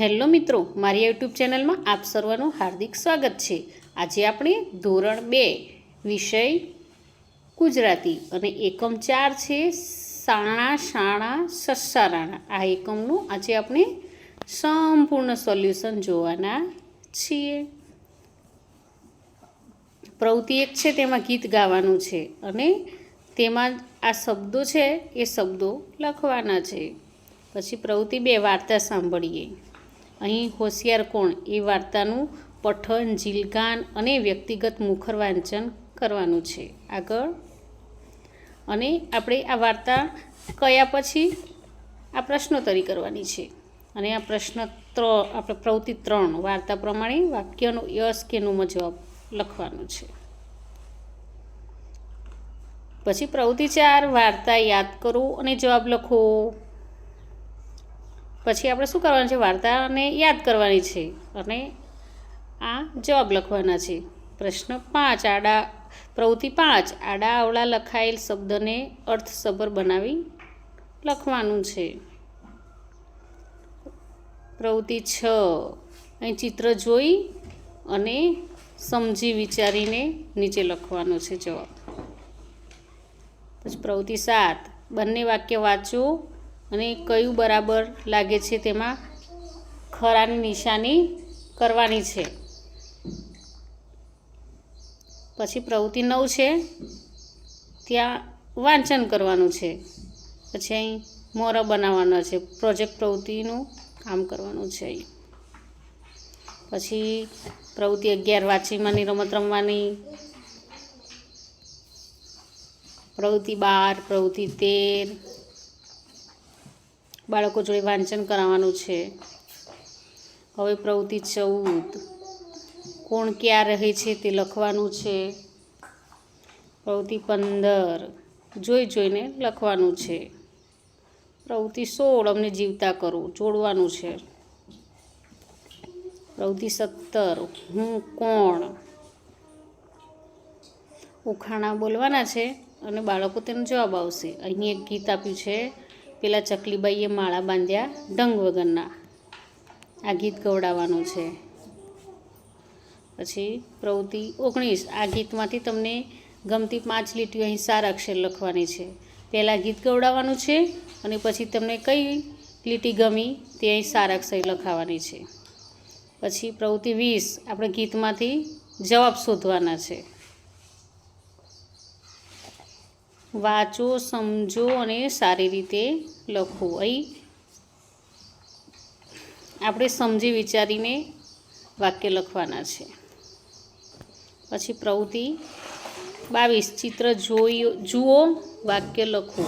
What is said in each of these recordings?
Hello મિત્રો, મારી YouTube ચેનલમાં આપ સર્વનું હાર્દિક સ્વાગત છે. આજે આપણે ધોરણ બે, વિષય ગુજરાતી અને એકમ ચાર છે, સાણા શાણા સસારાણા. આ એકમનું આજે આપણે સંપૂર્ણ સોલ્યુશન જોવાના છીએ. પ્રવૃત્તિ એક છે, તેમાં ગીત ગાવાનું છે અને તેમાં આ શબ્દો છે, એ શબ્દો લખવાના છે. પછી પ્રવૃત્તિ બે, વાર્તા સાંભળીએ. અહીં હોશિયાર કોણ? એ વાર્તાનું પઠન, જીલગાન અને વ્યક્તિગત મુખર વાંચન કરવાનું છે. આગળ. અને આપણે આ વાર્તા કયા પછી? આ પ્રશ્નોત્તરી કરવાની છે. અને આ પ્રશ્ન ત્ર, આપણે પ્રવૃત્તિ ત્રણ, વાર્તા પ્રમાણે વાક્યનો યશ કે નોમાં જવાબ લખવાનો છે. પછી પ્રવૃત્તિ ચાર, વાર્તા યાદ કરો અને જવાબ લખો. પછી આપણે શું કરવાનું છે? વાર્તાને યાદ કરવાની છે અને આ જવાબ લખવાના છે. પ્રશ્ન પાંચ, આડા, પ્રવૃત્તિ પાંચ, આડા અવળા લખાયેલ શબ્દને અર્થસભર બનાવી લખવાનું છે. પ્રવૃત્તિ છ, અહીં ચિત્ર જોઈ અને સમજી વિચારીને નીચે લખવાનો છે જવાબ. પછી પ્રવૃત્તિ સાત, બંને વાક્ય વાંચો અને કયું બરાબર લાગે છે તેમાં ખરાની નિશાની કરવાની છે. પછી પ્રવૃત્તિ નવ છે. ત્યાં વાંચન કરવાનું છે. પછી અહીં મોર બનાવવાનો છે. પ્રોજેક્ટ પ્રવૃત્તિનું કામ કરવાનું છે અહીં. પછી પ્રવૃત્તિ અગિયાર વાંચીમાંની, રમત રમવાની. પ્રવૃત્તિ બાર, પ્રવૃત્તિ તેર બાળકો જોડે વાંચન કરાવવાનું છે. હવે પ્રવૃત્તિ ચૌદ. કોણ ક્યાં રહે છે તે લખવાનું છે. પ્રવૃત્તિ પંદર. જોઈ જોઈને લખવાનું છે. પ્રવૃત્તિ સોળ, અમને જીવતા કરો, જોડવાનું છે. પ્રવૃત્તિ સત્તર, હું કોણ? ઉખાણા બોલવાના છે અને બાળકો તેનો જવાબ આવશે. અહીં એક ગીત આપ્યું છે. પેલા ચકલીબાઈએ માળા બાંધ્યા ડંગ વગરના. આ ગીત ગવડાવવાનું છે. પછી પ્રવૃત્તિ ઓગણીસ. આ ગીતમાંથી તમને ગમતી પાંચ લીટીઓ અહીં સારા અક્ષર લખવાની છે. પહેલાં ગીત ગવડાવવાનું છે અને પછી તમને કઈ લીટી ગમી તે અહીં સારા અક્ષર લખાવાની છે. પછી પ્રવૃત્તિ વીસ. આપણે ગીતમાંથી જવાબ શોધવાના છે. વાંચો, સમજો અને સારી રીતે લખો. અહીં આપણે સમજી વિચારીને વાક્ય લખવાના છે. પછી પ્રવૃત્તિ બાવીસ. ચિત્ર જોઈ જુઓ, વાક્ય લખો.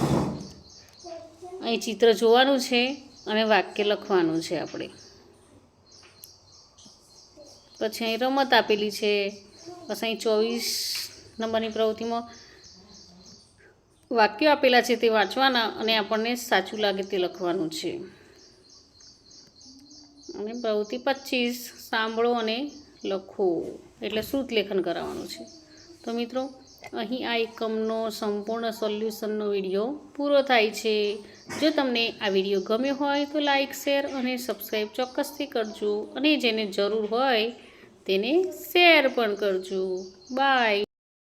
અહીં ચિત્ર જોવાનું છે અને વાક્ય લખવાનું છે આપણે. પછી અહીં રમત આપેલી છે. પછી અહીં ચોવીસ નંબરની પ્રવૃત્તિમાં વાક્યો આપેલા છે તે વાંચવાના અને આપણને સાચું લાગે તે લખવાનું છે. અને પ્રવૃત્તિ પચીસ, સાંભળો અને લખો, એટલે શ્રુત લેખન કરાવવાનું છે. તો મિત્રો, અહીં આ એકમનો સંપૂર્ણ સોલ્યુશનનો વીડિયો પૂરો થાય છે. જો તમને આ વીડિયો ગમ્યો હોય તો લાઈક, શેર અને સબસ્ક્રાઈબ ચોક્કસથી કરજો અને જેને જરૂર હોય તેને શેર પણ કરજો. બાય.